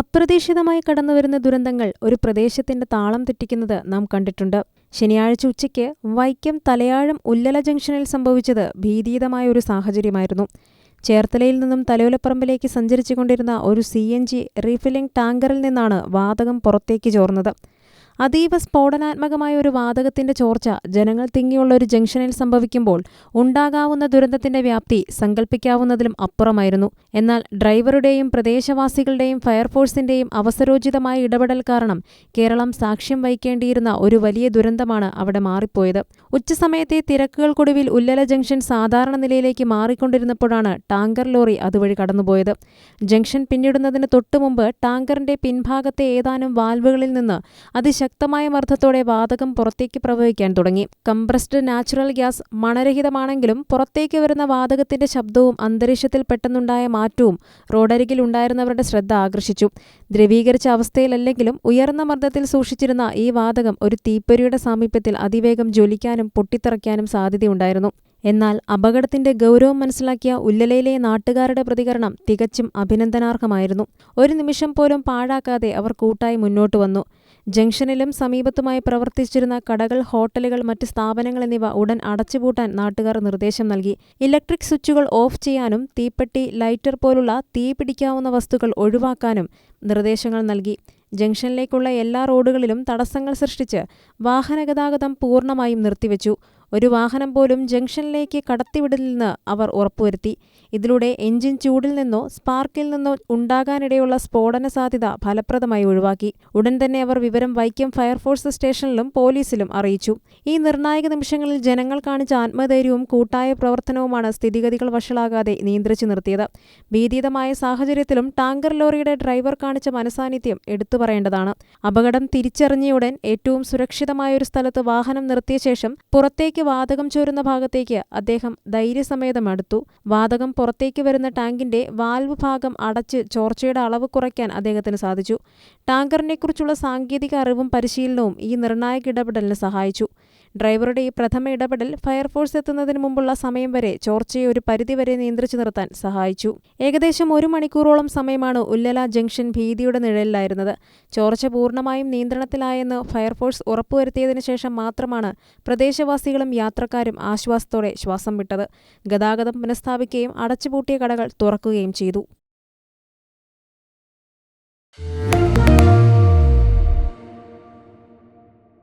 അപ്രതീക്ഷിതമായി കടന്നുവരുന്ന ദുരന്തങ്ങൾ ഒരു പ്രദേശത്തിന്റെ താളം തെറ്റിക്കുന്നത് നാം കണ്ടിട്ടുണ്ട്. ശനിയാഴ്ച ഉച്ചയ്ക്ക് വൈക്കം തലയാഴം ഉല്ലല ജംഗ്ഷനിൽ സംഭവിച്ചത് ഭീതിയുതമായ ഒരു സാഹചര്യമായിരുന്നു. ചേർത്തലയിൽ നിന്നും തലയോലപ്പറമ്പിലേക്ക് സഞ്ചരിച്ചുകൊണ്ടിരുന്ന ഒരു സി എൻ ജി റീഫില്ലിംഗ് ടാങ്കറിൽ നിന്നാണ് വാതകം പുറത്തേക്ക് ചോർന്നത്. അതീവ സ്ഫോടനാത്മകമായ ഒരു വാതകത്തിന്റെ ചോർച്ച ജനങ്ങൾ തിങ്ങിയുള്ള ഒരു ജംഗ്ഷനിൽ സംഭവിക്കുമ്പോൾ ഉണ്ടാകാവുന്ന ദുരന്തത്തിന്റെ വ്യാപ്തി സങ്കല്പിക്കാവുന്നതിലും അപ്പുറമായിരുന്നു. എന്നാൽ ഡ്രൈവറുടെയും പ്രദേശവാസികളുടെയും ഫയർഫോഴ്സിന്റെയും അവസരോചിതമായ ഇടപെടൽ കാരണം കേരളം സാക്ഷ്യം വഹിക്കേണ്ടിയിരുന്ന ഒരു വലിയ ദുരന്തമാണ് അവിടെ മാറിപ്പോയത്. ഉച്ചസമയത്തെ തിരക്കുകൾക്കൊടുവിൽ ഉല്ലല ജംഗ്ഷൻ സാധാരണ നിലയിലേക്ക് മാറിക്കൊണ്ടിരുന്നപ്പോഴാണ് ടാങ്കർ ലോറി അതുവഴി കടന്നുപോയത്. ജംഗ്ഷൻ പിന്നിടുന്നതിന് തൊട്ടുമുമ്പ് ടാങ്കറിന്റെ പിൻഭാഗത്തെ ഏതാനും വാൽവുകളിൽ നിന്ന് അതിശക്തമായ മർദ്ദത്തോടെ വാതകം പുറത്തേക്ക് പ്രവഹിക്കാൻ തുടങ്ങി. കംപ്രസ്ഡ് നാച്ചുറൽ ഗ്യാസ് മണരഹിതമാണെങ്കിലും പുറത്തേക്ക് വരുന്ന വാതകത്തിന്റെ ശബ്ദവും അന്തരീക്ഷത്തിൽ പെട്ടെന്നുണ്ടായ മാറ്റവും റോഡരികിൽ ഉണ്ടായിരുന്നവരുടെ ശ്രദ്ധ ആകർഷിച്ചു. ദ്രവീകരിച്ച അവസ്ഥയിലല്ലെങ്കിലും ഉയർന്ന മർദ്ദത്തിൽ സൂക്ഷിച്ചിരുന്ന ഈ വാതകം ഒരു തീപ്പൊരിയുടെ സാമീപ്യത്തിൽ അതിവേഗം ജ്വലിക്കാനും പൊട്ടിത്തെറിക്കാനും സാധ്യതയുണ്ടായിരുന്നു. എന്നാൽ അപകടത്തിന്റെ ഗൗരവം മനസ്സിലാക്കിയ ഉല്ലലയിലെ നാട്ടുകാരുടെ പ്രതികരണം തികച്ചും അഭിനന്ദനാർഹമായിരുന്നു. ഒരു നിമിഷം പോലും പാഴാക്കാതെ അവർ കൂട്ടായി മുന്നോട്ട് വന്നു. ജംഗ്ഷനിലും സമീപത്തുമായി പ്രവർത്തിച്ചിരുന്ന കടകൾ ഹോട്ടലുകൾ മറ്റ് സ്ഥാപനങ്ങൾ എന്നിവ ഉടൻ അടച്ചുപൂട്ടാൻ നാട്ടുകാർ നിർദ്ദേശം നൽകി. ഇലക്ട്രിക് സ്വിച്ചുകൾ ഓഫ് ചെയ്യാനും തീപ്പെട്ടി ലൈറ്റർ പോലുള്ള തീ പിടിക്കാവുന്ന വസ്തുക്കൾ ഒഴിവാക്കാനും നിർദ്ദേശങ്ങൾ നൽകി. ജംഗ്ഷനിലേക്കുള്ള എല്ലാ റോഡുകളിലും തടസ്സങ്ങൾ സൃഷ്ടിച്ച് വാഹനഗതാഗതം പൂർണമായും നിർത്തിവെച്ചു. ഒരു വാഹനം പോലും ജംഗ്ഷനിലേക്ക് കടത്തിവിടില്ലെന്ന് അവർ ഉറപ്പുവരുത്തി. ഇതിലൂടെ എഞ്ചിൻ ചൂടിൽ നിന്നോ സ്പാർക്കിൽ നിന്നോ ഉണ്ടാകാനിടയുള്ള സ്ഫോടന സാധ്യത ഫലപ്രദമായി ഒഴിവാക്കി. ഉടൻ തന്നെ അവർ വിവരം വൈക്കം ഫയർഫോഴ്സ് സ്റ്റേഷനിലും പോലീസിലും അറിയിച്ചു. ഈ നിർണായക നിമിഷങ്ങളിൽ ജനങ്ങൾ കാണിച്ച ആത്മധൈര്യവും കൂട്ടായ പ്രവർത്തനവുമാണ് സ്ഥിതിഗതികൾ വഷളാകാതെ നിയന്ത്രിച്ചു നിർത്തിയത്. ഭീതിതമായ സാഹചര്യത്തിലും ടാങ്കർ ലോറിയുടെ ഡ്രൈവർ കാണിച്ച മനസാന്നിധ്യം എടുത്തു പറയേണ്ടതാണ്. അപകടം തിരിച്ചറിഞ്ഞയുടൻ ഏറ്റവും സുരക്ഷിതമായ ഒരു സ്ഥലത്ത് വാഹനം നിർത്തിയ ശേഷം പുറത്തേക്ക് വാതകം ചോരുന്ന ഭാഗത്തേക്ക് അദ്ദേഹം ധൈര്യസമേതം അടുത്തു. വാതകം പുറത്തേക്ക് വരുന്ന ടാങ്കിന്റെ വാൽവ് ഭാഗം അടച്ച് ചോർച്ചയുടെ അളവ് കുറയ്ക്കാൻ അദ്ദേഹത്തിന് സാധിച്ചു. ടാങ്കറിനെക്കുറിച്ചുള്ള സാങ്കേതിക അറിവും പരിശീലനവും ഈ നിർണായക ഇടപെടലിന് സഹായിച്ചു. ഡ്രൈവറുടെ ഈ പ്രഥമ ഇടപെടൽ ഫയർഫോഴ്സ് എത്തുന്നതിന് മുമ്പുള്ള സമയം വരെ ചോർച്ചയെ ഒരു പരിധിവരെ നിയന്ത്രിച്ചു നിർത്താൻ സഹായിച്ചു. ഏകദേശം ഒരു മണിക്കൂറോളം സമയമാണ് ഉല്ലല ജംഗ്ഷൻ ഭീതിയുടെ നിഴലിലായിരുന്നത്. ചോർച്ച പൂർണമായും നിയന്ത്രണത്തിലായെന്ന് ഫയർഫോഴ്സ് ഉറപ്പുവരുത്തിയതിനു ശേഷം മാത്രമാണ് പ്രദേശവാസികളും യാത്രക്കാരും ആശ്വാസത്തോടെ ശ്വാസം വിട്ടത്. ഗതാഗതം പുനഃസ്ഥാപിക്കുകയും അടച്ചുപൂട്ടിയ കടകൾ തുറക്കുകയും ചെയ്തു.